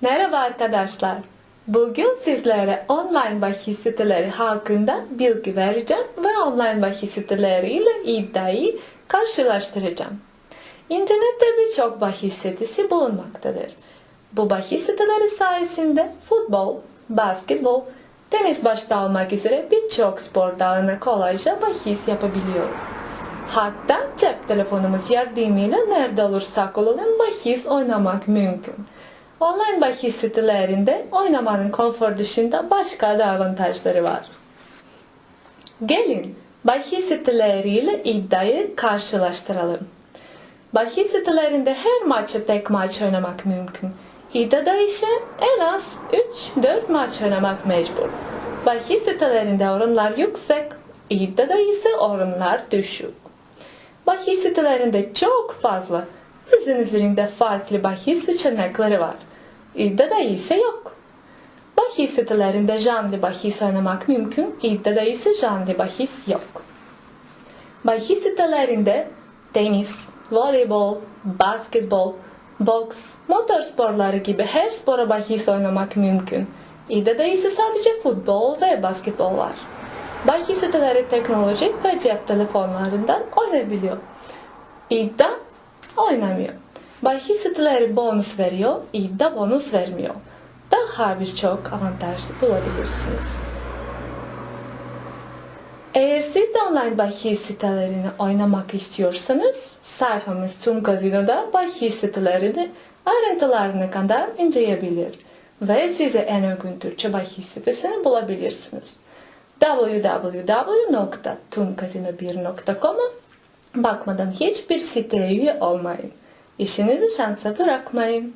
Merhaba arkadaşlar. Bugün sizlere online bahis siteleri hakkında bilgi vereceğim ve online bahis siteleriyle iddiayı karşılaştıracağım. İnternette birçok bahis sitesi bulunmaktadır. Bu bahis siteleri sayesinde futbol, basketbol, tenis başta olmak üzere birçok spor dalına kolayca bahis yapabiliyoruz. Hatta cep telefonumuz yardımıyla nerede olursak olalım bahis oynamak mümkün. Online bahis sitelerinde oynamanın konfor dışında başka da avantajları var. Gelin bahis siteleriyle iddiayı karşılaştıralım. Bahis sitelerinde her maçı tek maç oynamak mümkün. İddiada ise en az 3-4 maç oynamak mecbur. Bahis sitelerinde oranlar yüksek, iddiada ise oranlar düşük. Bahis sitelerinde çok fazla yüzün üzerinde farklı bahis seçenekleri var. İddiada ise yok. Bahis sitelerinde canlı bahis oynamak mümkün, iddiada ise canlı bahis yok. Bahis sitelerinde tenis, voleybol, basketbol, boks, motor sporları gibi her spora bahis oynamak mümkün. İddiada ise sadece futbol ve basketbol var. Bahis siteleri teknolojik ve cep telefonlarından oynayabiliyor. İddia oynamıyor. Bahis siteleri bonus veriyor, iddia bonus vermiyor. Daha birçok avantaj bulabilirsiniz. Eğer siz de online bahis sitelerini oynamak istiyorsanız sayfamız tüm gazinoda bahis sitelerini ayrıntılarına kadar inceleyebilir ve size en uygun Türkçe bahis sitesini bulabilirsiniz. www.tumkazino1.com'a bakmadan hiçbir siteye üye olmayın. İşinizi şansa bırakmayın.